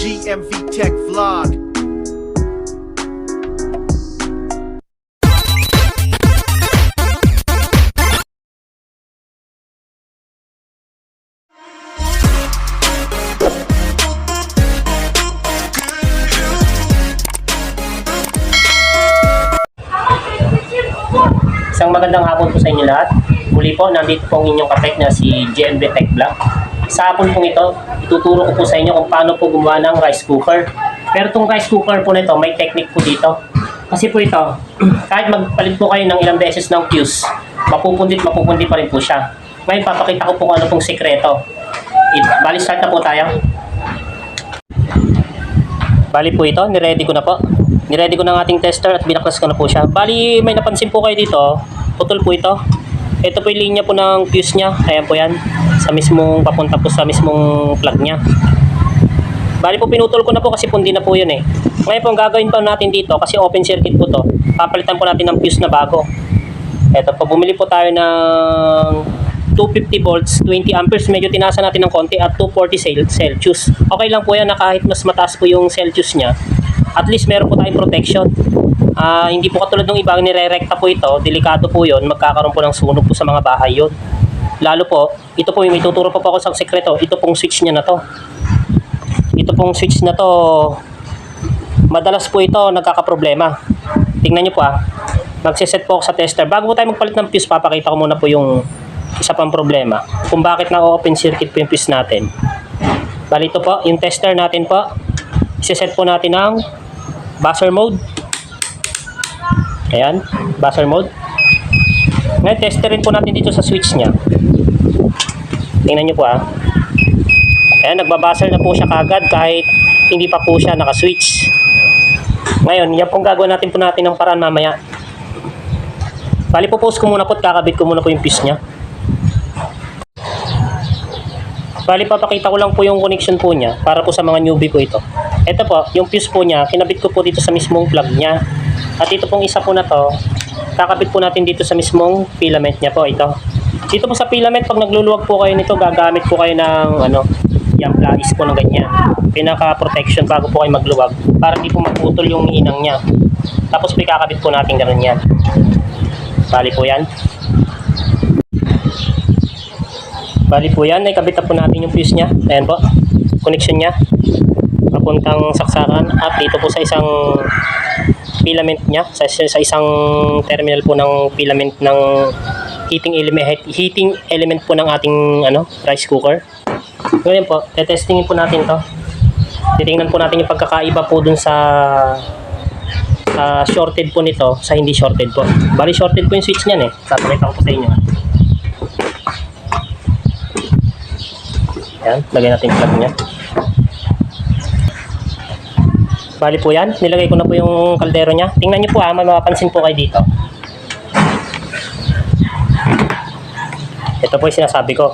GMV Tech Vlog. Isang magandang hapon po sa inyo lahat. Muli po, nandito po ang inyong katek na si GMB Tech Vlog. Sa hapon pong ito, ituturo ko po sa inyo kung paano po gumawa ng rice cooker. Pero itong rice cooker po nito, may technique po dito. Kasi po ito, kahit magpalit po kayo ng ilang beses ng fuse, mapupundit, mapupundi pa rin po siya. Ngayon, papakita ko po kung ano pong sekreto. It- Bali, start na po tayo. Bali po ito, niready ko na po. Niready ko na ang ating tester at binaklas ko na po siya. Bali, may napansin po kayo dito. Putol po ito. Ito po yung linya po ng fuse niya. Ayan po yan. Sa mismong, papunta po sa mismong plug niya. Bali po pinutol ko na po kasi pundi na po yun eh. Ngayon po ang gagawin pa natin dito kasi open circuit po to. Papalitan po natin ng fuse na bago. Ito po, bumili po tayo ng 250 volts, 20 amperes. Medyo tinasa natin ng konti at 240 cel- Celsius. Okay lang po yan na kahit mas mataas po yung Celsius niya. At least meron po tayong protection. Ah, hindi po katulad ng iba nire-rekta po ito, delikado po yon magkakaroon po ng sunog po sa mga bahay yon. Lalo po, ito po may tuturo pa po ako sa sekreto, ito pong switch niya na to. Ito pong switch na to, madalas po ito nagkakaproblema. Tingnan nyo po ah, magsiset po ako sa tester. Bago po tayo magpalit ng fuse, papakita ko muna po yung isa pang problema. Kung bakit na-open circuit po yung fuse natin. Bali ito po, yung tester natin po, isiset po natin ng buzzer mode. Ayan, buzzer mode. Ngayon, testerin po natin dito sa switch niya. Tingnan nyo po ah. Ayan, nagbabuzzer na po siya kagad kahit hindi pa po siya nakaswitch. Ngayon, yan pong gagawin natin po natin ng paraan mamaya. Bali po post ko muna po at kakabit ko muna po yung fuse niya. Bali papakita ko lang po yung connection po niya para po sa mga newbie ko ito. Ito po, yung fuse po niya, kinabit ko po dito sa mismong plug niya. At ito pong isa po na to, kakabit po natin dito sa mismong filament niya po ito. Dito po sa filament, pag nagluluwag po kayo nito, gagamit po kayo ng ano, yung plais po ng ganyan. Pinaka-protection bago po kayo magluwag para hindi po maputol yung inang niya. Tapos po ikakabit po natin ganun yan. Bali po yan. Bali po yan, nakabit na po natin yung fuse niya. Ayan po, connection niya. Papuntang saksakan at dito po sa isang filament niya, sa, sa isang terminal po ng filament ng heating element, heating element po ng ating ano, rice cooker. Ngayon po, tetestingin po natin to. Titingnan po natin yung pagkakaiba po dun sa sa shorted po nito sa hindi shorted po. Bali shorted po yung switch niyan eh. Papakita ko po sa inyo. Yan, lagay natin plug niya. Bali po yan, nilagay ko na po yung kaldero niya. Tingnan niyo po ah, may mapapansin po kayo dito. Ito po yung sinasabi ko.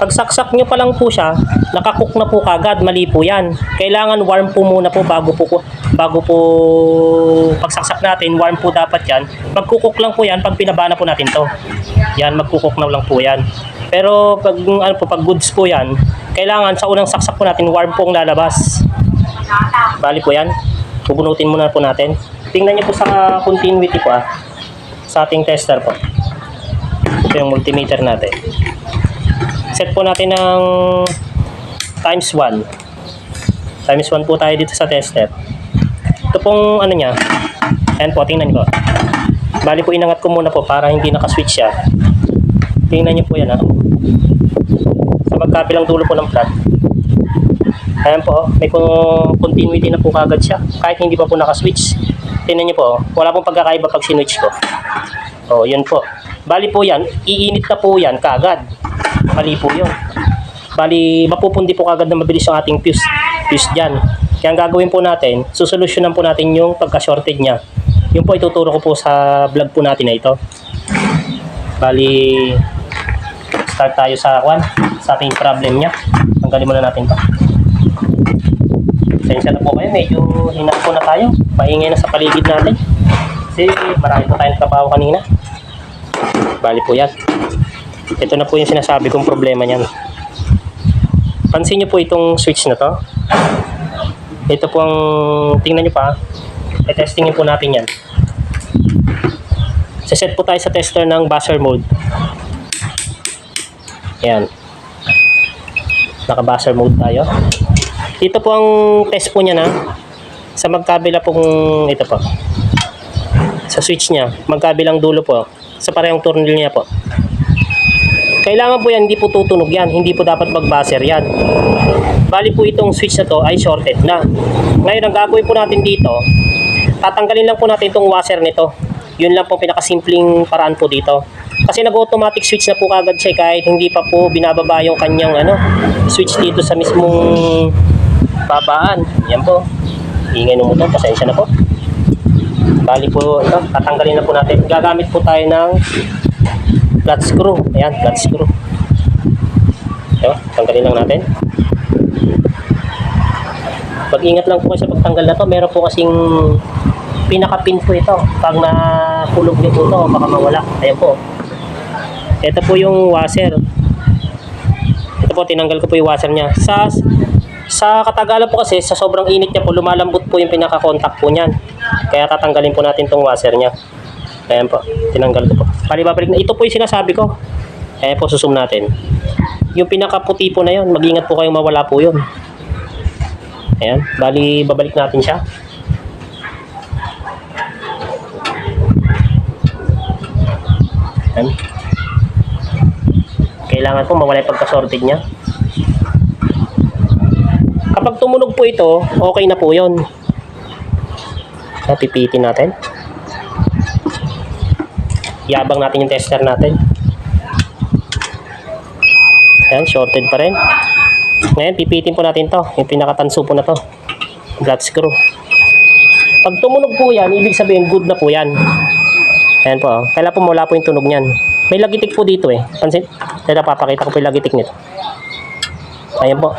Pag saksak nyo pa lang po siya, nakakook na po kagad, mali po yan. Kailangan warm po muna po bago po, bago po pagsaksak natin, warm po dapat yan. Magkukok lang po yan pag pinaba na po natin to. Yan, magkukok na lang po yan. Pero pag, ano po, pag goods po yan, kailangan sa unang saksak po natin, warm po ang lalabas. Bali po yan. Pupunutin muna po natin. Tingnan niyo po sa continuity po ah. Sa ating tester po. Ito yung multimeter natin. Set po natin ng times 1. Times 1 po tayo dito sa tester. Ito pong ano niya. Ayan po, tingnan ko. Bali po inangat ko muna po para hindi nakaswitch siya. Tingnan niyo po yan ah. Sa magkabilang dulo po ng plug. Ayan po, may continuity na po kagad siya. Kahit hindi pa po nakaswitch. Tingnan niyo po, wala pong pagkakaiba pag sinwitch ko. Oh, yun po. Bali po yan, iinit na po yan kagad. Mali po yun. Bali, mapupundi po kagad na mabilis yung ating fuse, fuse dyan. Kaya ang gagawin po natin, susolusyonan po natin yung pagka-shorted niya. Yun po ituturo ko po sa vlog po natin na ito. Bali, start tayo sa kwan, sa ating problem niya. Tanggalin muna natin to. Pasensya na po kayo, medyo hinang po na tayo. Maingay na sa paligid natin. Kasi marami po tayong trabaho kanina. Bali po yan. Ito na po yung sinasabi kong problema niyan. Pansin niyo po itong switch na to. Ito po ang, tingnan nyo pa, i-testingin po natin yan. Set po tayo sa tester ng buzzer mode. Yan. Naka-buzzer mode tayo. Dito po ang test po niya na sa magkabila pong ito po. Sa switch niya, magkabilang dulo po. Sa parehong turnil niya po. Kailangan po yan, hindi po tutunog yan. Hindi po dapat mag-buzzer yan. Bali po itong switch na to ay shorted na. Ngayon, ang gagawin po natin dito, tatanggalin lang po natin itong washer nito. Yun lang po pinakasimpleng paraan po dito. Kasi nag-automatic switch na po kagad siya kahit hindi pa po binababa yung kanyang ano, switch dito sa mismong babaan. Yan po. Ingay ng motor, pasensya na po. Bali po, ito, tatanggalin na po natin. Gagamit po tayo ng flat screw. Ayan, flat screw. Ito, tanggalin lang natin. Pag-ingat lang po kasi sa pagtanggal na to. Meron po kasing pinaka-pin po ito. Pag napulog niyo po ito, baka mawala. Ayan po. Ito po yung washer. Ito po, tinanggal ko po yung washer niya. Sa sa katagalan po kasi, sa sobrang init niya po, lumalambot po yung pinaka-contact po niyan. Kaya tatanggalin po natin tong washer niya. Ayan po, tinanggal ko po. Bali, babalik na. Ito po yung sinasabi ko. Ayan po, susum natin. Yung pinaka-puti po na yun, mag-ingat po kayong mawala po yun. Ayan, bali, babalik natin siya. Ayan. Kailangan po mawala yung pagka-sorted niya. Kapag tumunog po ito, okay na po yun. So, pipitin natin. Yabang natin yung tester natin. Ayan, shorted pa rin. Ngayon, pipitin po natin to. Yung pinakatanso po na to. Flat screw. Pag tumunog po yan, ibig sabihin good na po yan. Ayan po. oh. Kailan po mula po yung tunog niyan. May lagitik po dito eh. Pansin? Kaya papakita ko po yung lagitik nito. Ayan po.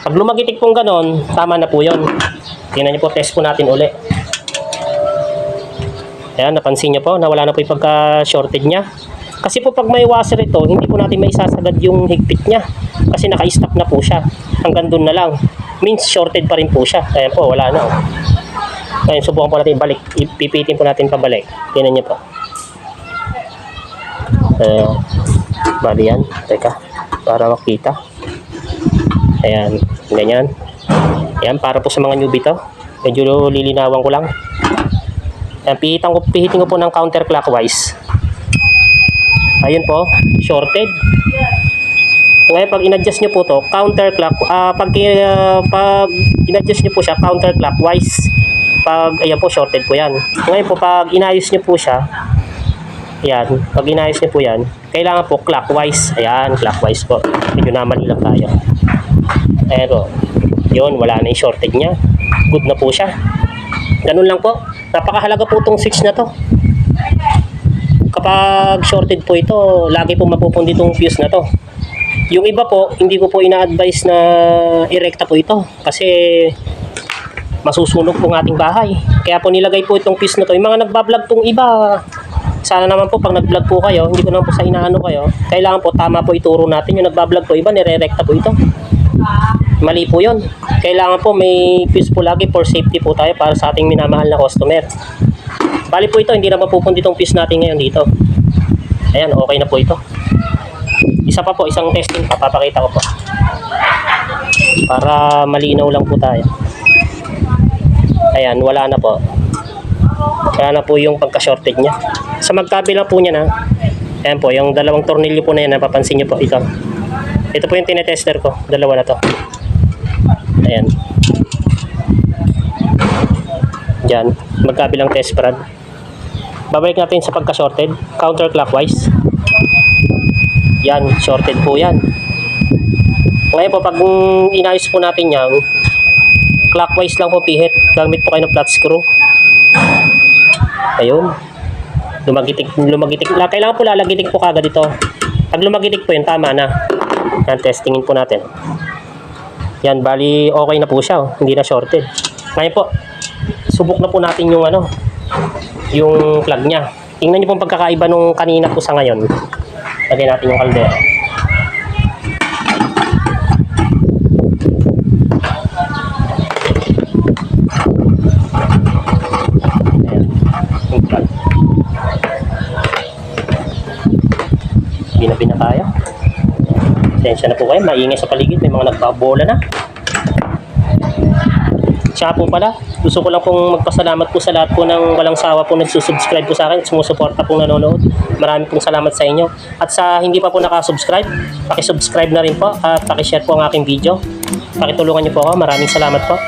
Pag lumagitik pong ganon, tama na po yun. Tingnan niyo po, test po natin uli. Ayan, napansin niyo po, nawala na po yung pagka-shorted niya. Kasi po pag may washer ito, hindi po natin may isasagad yung higpit niya. Kasi naka-stop na po siya. Hanggang doon na lang. Means shorted pa rin po siya. Ayan po, wala na. Ngayon, subukan po natin balik. Ipipitin po natin pabalik. Tingnan niyo po. Ayan. Bali yan. Teka, para makita. Ayan, ganyan. Ayan, para po sa mga newbie to. Medyo lilinawan ko lang. Ayan, pihitan ko, pihitin ko po ng counterclockwise. Ayun po, shorted. Ngayon, pag in-adjust nyo po to, counterclock, ah pag, ah, pag in-adjust nyo po siya, counterclockwise. Pag, ayan po, shorted po yan. Ngayon po, pag inayos nyo po siya, Ayan, pag inayos niyo po yan, kailangan po clockwise. Ayan, clockwise po. Medyo namali lang tayo. Po. Yun, wala na yung shorted niya. Good na po siya. Ganun lang po. Napakahalaga po itong switch na to. Kapag shorted po ito, lagi po mapupundi itong fuse na to. Yung iba po, hindi ko po ina-advise na irekta po ito. Kasi masusunog po ang ating bahay. Kaya po nilagay po itong fuse na to. Yung mga nagbablog pong iba, sana naman po pag nag-vlog po kayo, hindi ko naman po sa inaano kayo, kailangan po tama po ituro natin. Yung nagbablog po iba, nire-rekta po ito. Mali po yun. Kailangan po may fuse po lagi for safety po tayo para sa ating minamahal na customer. Bali po ito, hindi na mapupundi itong fuse natin ngayon dito. Ayan, okay na po ito. Isa pa po, isang testing pa, papakita ko po. Para malinaw lang po tayo. Ayan, wala na po. Wala na po yung pagka-shorted niya. Sa magkabila po niya na, ayan po, yung dalawang tornilyo po na yan, napapansin niyo po, ito. Ito po yung tinetester ko, dalawa na to. Ayan. Diyan, magkabilang test prod. Babalik natin sa pagka-shorted, counterclockwise. Yan, shorted po yan. Ngayon po, pag inayos po natin yan, clockwise lang po pihit. Gamit po kayo ng flat screw. Ayun. Lumagitik, lumagitik. La, kailangan po lalagitik po kagad ito. Pag lumagitik po yun, tama na. Yan, testingin po natin. Yan, bali okay na po siya. Oh. Hindi na shorted. Ngayon po, subok na po natin yung ano, yung plug niya. Tingnan niyo po ang pagkakaiba nung kanina po sa ngayon. Lagyan natin yung kaldero. Ayan. Yung plug. Binabina tayo. Pasensya na po kayo, maingay sa paligid, may mga nagbabola na. Siya po pala, gusto ko lang pong magpasalamat po sa lahat po ng walang sawa po nagsusubscribe po sa akin, sumusuporta pong nanonood. Marami pong salamat sa inyo. At sa hindi pa po nakasubscribe, pakisubscribe na rin po at pakishare po ang aking video. Pakitulungan niyo po ako, maraming salamat po.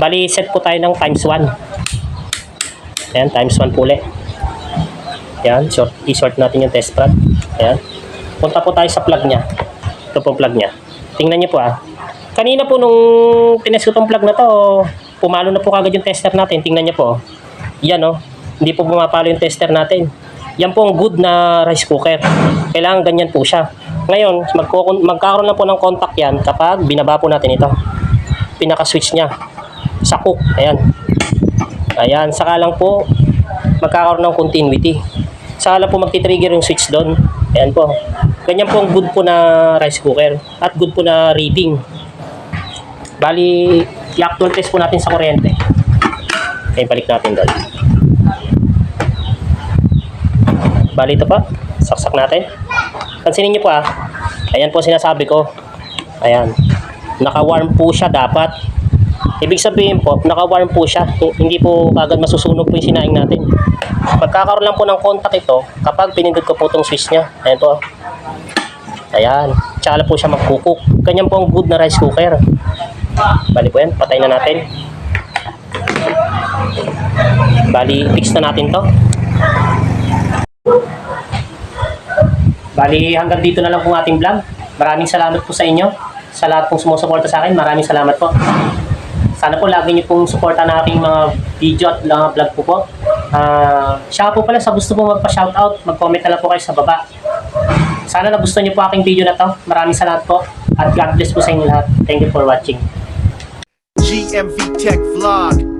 Bali, set po tayo ng times 1. Ayan, times 1 po ulit. Ayan, short, i-short natin yung test prod. Ayan. Punta po tayo sa plug niya. Ito po plug niya. Tingnan niyo po ah. Kanina po nung tinest ko tong plug na to, pumalo na po kagad yung tester natin. Tingnan niyo po. Yan oh. Hindi po pumapalo yung tester natin. Yan po ang good na rice cooker. Kailangan ganyan po siya. Ngayon, magkakaroon lang po ng contact yan kapag binaba po natin ito. Pinaka-switch niya. Sa cook. Ayan. Ayan. Saka lang po magkakaroon ng continuity. Saka lang po magti-trigger yung switch doon. Ayan po. Ganyan po ang good po na rice cooker. At good po na reading. Bali, i-actual test po natin sa kuryente. Okay, balik natin doon. Bali ito pa. Saksak natin. Pansinin niyo po ah. Ayan po sinasabi ko. Ayan. Naka-warm po siya dapat. Ibig sabihin po, naka-warm po siya. Hindi po agad masusunog po yung sinaing natin. Pagkakaroon lang po ng contact ito, kapag pinindot ko po itong switch niya. Ayan po. Ayan. Tsaka po siya magkukuk. Ganyan po ang good na rice cooker. Bali po yan. Patay na natin. Bali, fix na natin to. Bali, hanggang dito na lang po ating vlog. Maraming salamat po sa inyo. Sa lahat pong sumusuporta sa akin, maraming salamat po. Sana po lagi niyo pong suporta na aking mga video at mga vlog po po. Ah, siya po pala sa gusto po magpa-shoutout, mag-comment na lang po kayo sa baba. Sana nagustuhan niyo po aking video na to. Maraming salamat po. At God bless po sa inyo lahat. Thank you for watching. GMV Tech Vlog.